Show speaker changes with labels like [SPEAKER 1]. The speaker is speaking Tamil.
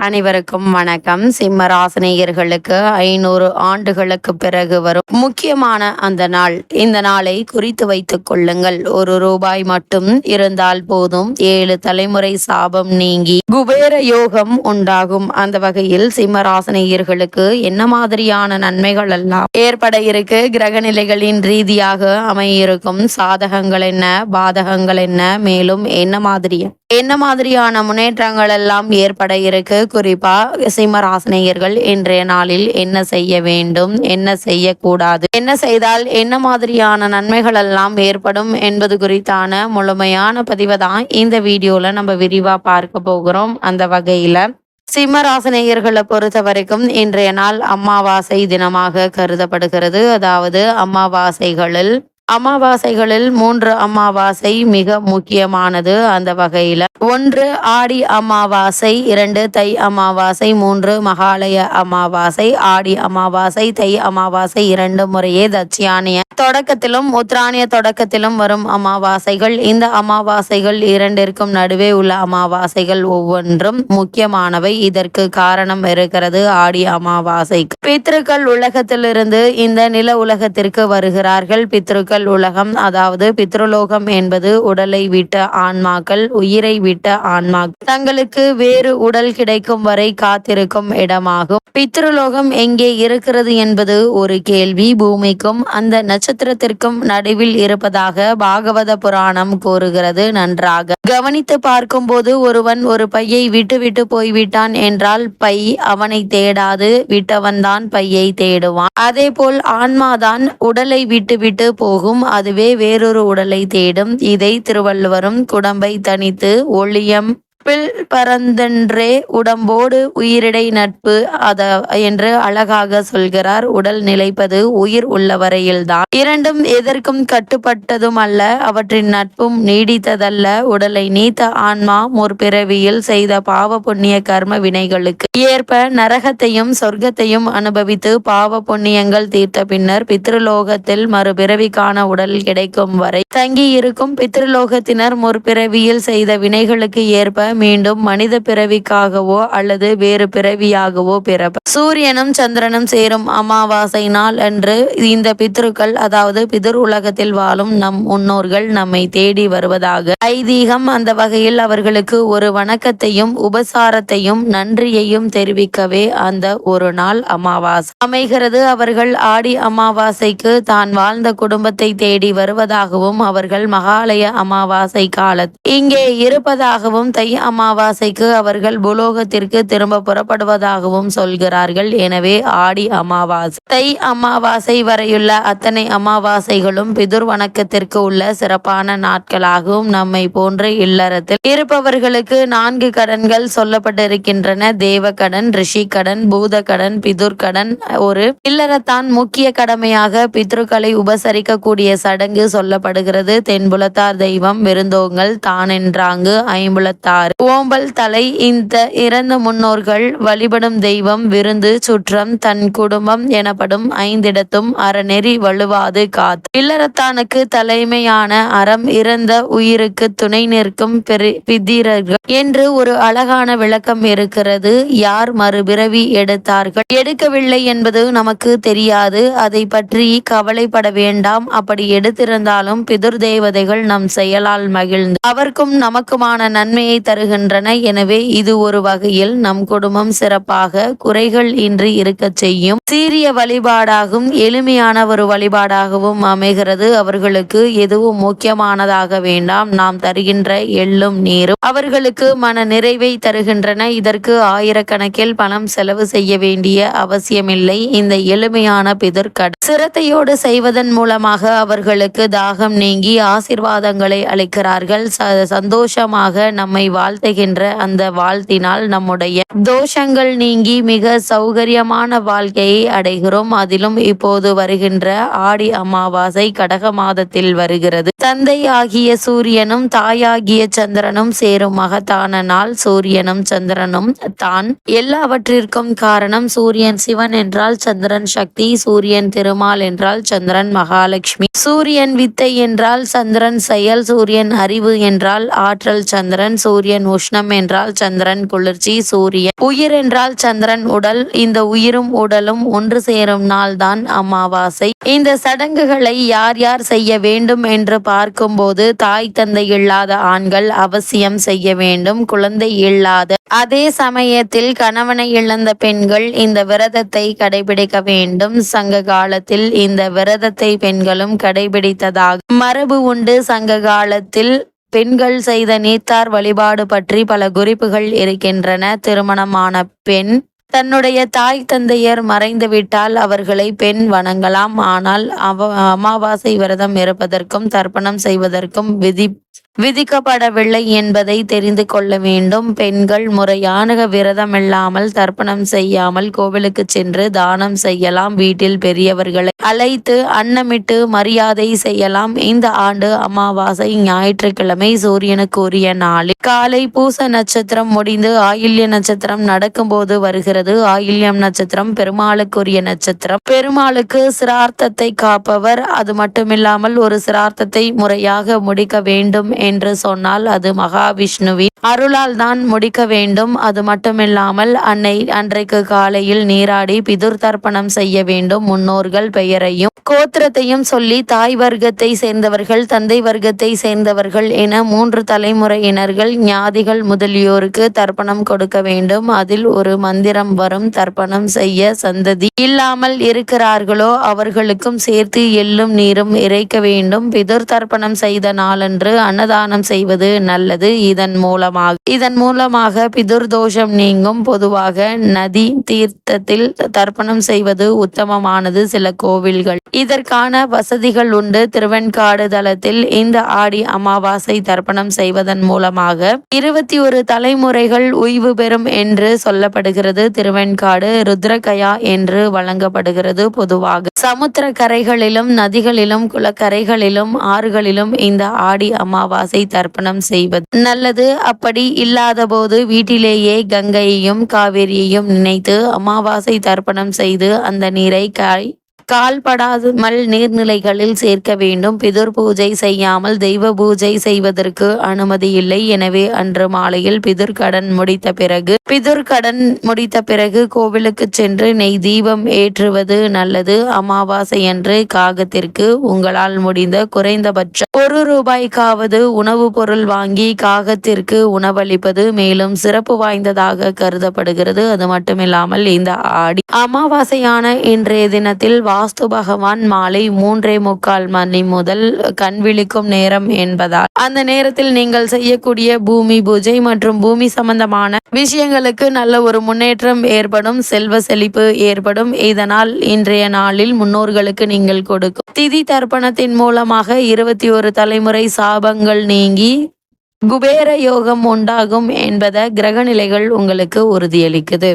[SPEAKER 1] அனைவருக்கும் வணக்கம். சிம்ம ராசினியர்களுக்கு ஐநூறு ஆண்டுகளுக்கு பிறகு வரும் முக்கியமான அந்த நாள். இந்த நாளை குறித்து வைத்துக் கொள்ளுங்கள். ஒரு ரூபாய் மட்டும் இருந்தால் போதும். ஏழு தலைமுறை சாபம் நீங்கி குபேர யோகம் உண்டாகும். அந்த வகையில் சிம்ம ராசினியர்களுக்கு என்ன மாதிரியான நன்மைகள் எல்லாம் ஏற்பட இருக்கு? கிரக நிலைகளின் ரீதியாக அமையிருக்கும் சாதகங்கள் என்ன? பாதகங்கள் என்ன? மேலும் என்ன மாதிரி என்ன மாதிரியான முன்னேற்றங்கள் எல்லாம் ஏற்பட இருக்கு? குறிப்பா சிம்மராசினியர்கள் இன்றைய நாளில் என்ன செய்ய வேண்டும்? என்ன செய்யக்கூடாது? என்ன செய்தால் என்ன மாதிரியான நன்மைகள் எல்லாம் ஏற்படும் என்பது குறித்தான முழுமையான பதிவை தான் இந்த வீடியோல நம்ம விரிவா பார்க்க போகிறோம். அந்த வகையில சிம்மராசினியர்களை பொறுத்த வரைக்கும் இன்றைய நாள் அமாவாசை தினமாக கருதப்படுகிறது. அதாவது அமாவாசைகளில் அமாவாசைகளில் மூன்று அமாவாசை மிக முக்கியமானது அந்த வகையில. ஒன்று ஆடி அமாவாசை இரண்டு தை அமாவாசை மூன்று மகாலய அமாவாசை ஆடி அமாவாசை தை அமாவாசை இரண்டு முறையே தட்சியானிய. தொடக்கத்திலும் உத்ராணிய தொடக்கத்திலும் வரும் அமாவாசைகள் இந்த அமாவாசைகள் இரண்டிற்கும் நடுவே உள்ள அமாவாசைகள் ஒவ்வொன்றும் முக்கியமானவை. இதற்கு காரணம் இருக்கிறது ஆடி அமாவாசைக்கு. பித்ருக்கள் உலகத்திலிருந்து இந்த நில உலகத்திற்கு வருகிறார்கள். பித்ருக்கள் உலகம் அதாவது பித்ருலோகம் என்பது உடலை விட்ட ஆன்மாக்கள் உயிரை விட்ட ஆன்மாக்கள். தங்களுக்கு வேறு உடல் கிடைக்கும் வரை காத்திருக்கும் இடமாகும். பித்ருலோகம் எங்கே இருக்கிறது என்பது ஒரு கேள்வி. பூமிக்கும் அந்த நட்சத்திரத்திற்கும் நடுவில் இருப்பதாக பாகவத புராணம் கூறுகிறது நன்றாக. கவனித்து பார்க்கும்போது ஒருவன் ஒரு பையை விட்டுவிட்டு போய்விட்டான் என்றால் பை அவனை தேடாது விட்டவன்தான் பையை தேடுவான். அதேபோல் ஆன்மாதான் உடலை விட்டுவிட்டு போகும் அதுவே வேறொரு உடலை தேடும். இதை திருவள்ளுவரும் குடம்பை தனித்து ஒளியம் பில் பரந்தென்றே உடம்போடு உயிரிடை நட்பு அத என்று அழகாக சொல்கிறார். உடல் நிலைப்பது உயிர் உள்ள வரையில்தான் இரண்டும் எதற்கும் கட்டுப்பட்டதும் அல்ல அவற்றின் நட்பும் நீடித்ததல்ல. உடலை நீத்த ஆன்மா முற்பிறவியில் செய்த பாவ புண்ணிய கர்ம வினைகளுக்கு ஏற்ப நரகத்தையும் சொர்க்கத்தையும் அனுபவித்து பாவ புண்ணியங்கள் தீர்த்த பின்னர் பித்ருலோகத்தில் மறுபிறவிக்கான உடல் கிடைக்கும் வரை தங்கி இருக்கும் பித்ருலோகத்தினர் முற்பிறவியில் செய்த வினைகளுக்கு ஏற்ப மீண்டும் மனித பிறவிக்காகவோ அல்லது வேறு பிறவியாகவோ பிறப்ப. சூரியனும் சந்திரனும் சேரும் அமாவாசை நாள் அன்று இந்த பித்ருக்கள் அதாவது பிதிர் உலகத்தில் வாழும் நம் முன்னோர்கள் நம்மை தேடி வருவதாக. ஐதீகம் அந்த வகையில் அவர்களுக்கு ஒரு வணக்கத்தையும் உபசாரத்தையும் நன்றியையும் தெரிவிக்கவே அந்த ஒரு நாள் அமாவாசை. அமைகிறது அவர்கள் ஆடி அமாவாசைக்கு தான் வாழ்ந்த குடும்பத்தை தேடி வருவதாகவும் அவர்கள் மகாலய அமாவாசை காலத்தில் இங்கே இருப்பதாகவும் தை அமாவாசைக்கு அவர்கள் புலோகத்திற்கு திரும்ப புறப்படுவதாகவும் சொல்கிறார்கள். எனவே ஆடி அமாவாசை. தை அமாவாசை வரையுள்ள அத்தனை அமாவாசைகளும் பிதுர் வணக்கத்திற்கு உள்ள சிறப்பான நாட்களாகவும் நம்மை போன்ற இல்லறத்தில் இருப்பவர்களுக்கு நான்கு கடன்கள் சொல்லப்பட்டிருக்கின்றன. தேவ கடன் ரிஷி கடன் பூத கடன் பிதுர் கடன் ஒரு இல்லறத்தான் முக்கிய கடமையாக பித்ருக்களை உபசரிக்கக்கூடிய சடங்கு சொல்லப்படுகிறது. தென்புலத்தார் தெய்வம் விருந்தோங்கள் தானென்றாங்கு ஐம்புலத்தாறு ஓம்பல் தலை இந்த இறந்த முன்னோர்கள் வழிபடும் தெய்வம் விருந்து சுற்றம் தன் குடும்பம் எனப்படும் ஐந்திடத்தும் அறநெறி வலுவாது காத். இல்லறத்தானுக்கு தலைமையான அறம் இறந்த உயிருக்கு துணை நிற்கும் பெரு பிதிரர்கள் என்று ஒரு அழகான விளக்கம் இருக்கிறது. யார் மறுபிறவி எடுத்தார்கள்? எடுக்கவில்லை என்பது நமக்கு தெரியாது. அதை பற்றி கவலைப்பட வேண்டாம். அப்படி எடுத்திருந்தாலும் பிதுர் தேவதைகள் நம் செயலால் மகிழ்ந்து. அவர்க்கும் நமக்குமான நன்மையை வருகின்றன எனவே இது ஒரு வகையில் நம் குடும்பம் சிறப்பாக குறைகள் இன்றி இருக்கச் செய்யும். சீரிய வழிபாடாகும் எளிமையான ஒரு வழிபாடாகவும் அமைகிறது. அவர்களுக்கு எதுவும் முக்கியமானதாக வேண்டாம். நாம் தருகின்ற எள்ளும் நீரும் அவர்களுக்கு மன நிறைவை தருகின்றன. இதற்கு ஆயிரக்கணக்கில் பணம் செலவு செய்ய வேண்டிய அவசியமில்லை. இந்த எளிமையான பிதற்கட் சிரத்தையோடு செய்வதன் மூலமாக அவர்களுக்கு தாகம் நீங்கி ஆசிர்வாதங்களை அளிக்கிறார்கள். ச- சந்தோஷமாக நம்மை வாழ் வாழ்த்துகின்ற அந்த வாழ்த்தினால் நம்முடைய தோஷங்கள் நீங்கி மிக சௌகரியமான வாழ்க்கையை அடைகிறோம். அதிலும் இப்போது வருகின்ற ஆடி அமாவாசை கடக மாதத்தில் வருகிறது. தந்தை ஆகிய சூரியனும் தாயாகிய சந்திரனும் சேரும் மகத்தான நாள். சூரியனும் சந்திரனும் தான் எல்லாவற்றிற்கும் காரணம் சூரியன் சிவன் என்றால் சந்திரன் சக்தி சூரியன் திருமால் என்றால் சந்திரன் மகாலட்சுமி. சூரியன் வித்தை என்றால் சந்திரன் செயல் சூரியன் அறிவு என்றால் ஆற்றல் சந்திரன் சூரியன் சூரியன் உஷ்ணம் என்றால் சந்திரன் குளிர்ச்சி சூரியன். உயிர் என்றால் சந்திரன் உடல். இந்த உயிரும் உடலும் ஒன்று சேரும் நாள் தான் அமாவாசை. இந்த சடங்குகளை யார் யார் செய்ய வேண்டும் என்று பார்க்கும்போது தாய் தந்தை இல்லாத ஆண்கள் அவசியம் செய்ய வேண்டும். குழந்தை இல்லாத. அதே சமயத்தில் கணவனை இழந்த பெண்கள் இந்த விரதத்தை கடைபிடிக்க வேண்டும். சங்க காலத்தில் இந்த விரதத்தை பெண்களும் கடைபிடித்ததாக. மரபு உண்டு சங்க காலத்தில் பெண்கள் செய்த நீத்தார் வழிபாடு பற்றி பல குறிப்புகள் இருக்கின்றன. திருமணமான பெண் தன்னுடைய தாய் தந்தையர் மறைந்துவிட்டால் அவர்களை பெண் வணங்கலாம். ஆனால் அவ அமாவாசை விரதம் இருப்பதற்கும் தர்ப்பணம் செய்வதற்கும் விதி விதிக்கப்படவில்லை என்பதை தெரிந்து கொள்ள வேண்டும். பெண்கள் முறையான விரதம் இல்லாமல் தர்ப்பணம் செய்யாமல் கோவிலுக்கு சென்று தானம் செய்யலாம். வீட்டில் பெரியவர்களை அழைத்து அன்னமிட்டு மரியாதை செய்யலாம். இந்த ஆண்டு அமாவாசை ஞாயிற்றுக்கிழமை சூரியனுக்கு உரிய நாளில் காலை பூச நட்சத்திரம் முடிந்து ஆயில்ய நட்சத்திரம் நடக்கும்போது வருகிறது. ஆயில்யம் நட்சத்திரம் பெருமாளுக்குரிய நட்சத்திரம். பெருமாளுக்கு சிரார்த்தத்தை காப்பவர். அது மட்டுமில்லாமல் ஒரு சிரார்த்தத்தை முறையாக முடிக்க வேண்டும். என்று சொன்னால் அது மகாவிஷ்ணுவின் அருளால் தான் முடிக்க வேண்டும். அது மட்டுமில்லாமல் அன்னை அன்றைக்கு காலையில் நீராடி பிதுர் தர்ப்பணம் செய்ய வேண்டும். முன்னோர்கள் பெயரையும் கோத்திரத்தையும் சொல்லி தாய் வர்க்கத்தை சேர்ந்தவர்கள் தந்தை வர்க்கத்தை சேர்ந்தவர்கள் என மூன்று தலைமுறையினர்கள் ஞாதிகள் முதலியோருக்கு தர்ப்பணம் கொடுக்க வேண்டும். அதில் ஒரு மந்திரம் வரும். தர்ப்பணம் செய்ய சந்ததி இல்லாமல் இருக்கிறார்களோ அவர்களுக்கும் சேர்த்து எள்ளும் நீரும் இறைக்க வேண்டும். பிதுர் தர்ப்பணம் செய்த நாளன்று அன்னதானம் செய்வது நல்லது. இதன் மூலமாக இதன் மூலமாக பிதுர்தோஷம் நீங்கும். பொதுவாக நதி தீர்த்தத்தில் தர்ப்பணம் செய்வது உத்தமமானது சில கோவில்கள். இதற்கான வசதிகள் உண்டு. திருவெண்காடு தளத்தில் இந்த ஆடி அமாவாசை தர்ப்பணம் செய்வதன் மூலமாக இருபத்தி ஒரு தலைமுறைகள் ஓய்வு பெறும் என்று சொல்லப்படுகிறது. திருவெண்காடு ருத்ரகயா என்று வழங்கப்படுகிறது. பொதுவாக சமுத்திர கரைகளிலும் நதிகளிலும் குளக்கரைகளிலும் ஆறுகளிலும் இந்த ஆடி அமா அமாவாசை தர்ப்பணம் செய்வது. நல்லது. அப்படி இல்லாத போது வீட்டிலேயே கங்கையையும் காவிரியையும் நினைத்து அமாவாசை தர்ப்பணம் செய்து அந்த நீரை காய் கால்படாமல் நீர்நிலைகளில் சேர்க்க வேண்டும். பிதுர் பூஜை செய்யாமல் தெய்வ பூஜை செய்வதற்கு அனுமதி இல்லை. எனவே அன்று மாலையில் பிதுர்கடன் முடித்த பிறகு பிதுர் கடன் முடித்த பிறகு கோவிலுக்கு சென்று நெய் தீபம் ஏற்றுவது நல்லது. அமாவாசை அன்று காகத்திற்கு உங்களால் முடிந்த குறைந்தபட்சம் ஒரு ரூபாய்க்காவது உணவுப் பொருள் வாங்கி காகத்திற்கு உணவளிப்பது மேலும் சிறப்பு வாய்ந்ததாக கருதப்படுகிறது. அது மட்டுமில்லாமல் இந்த ஆடி அமாவாசையான இன்றைய தினத்தில் வாஸ்து பகவான் மாலை மூன்றே முக்கால் மணி முதல் கண் விழிக்கும் நேரம் என்பதால் அந்த நேரத்தில் நீங்கள் செய்யக்கூடிய பூமி பூஜை மற்றும் பூமி சம்பந்தமான விஷயங்களுக்கு நல்ல ஒரு முன்னேற்றம் ஏற்படும் செல்வ செழிப்பு ஏற்படும். இதனால் இன்றைய நாளில் முன்னோர்களுக்கு நீங்கள் கொடுக்கும் திதி தர்ப்பணத்தின் மூலமாக இருபத்தி ஒரு தலைமுறை சாபங்கள் நீங்கி குபேர யோகம் உண்டாகும் என்பத கிரக நிலைகள் உங்களுக்கு உறுதியளிக்குது.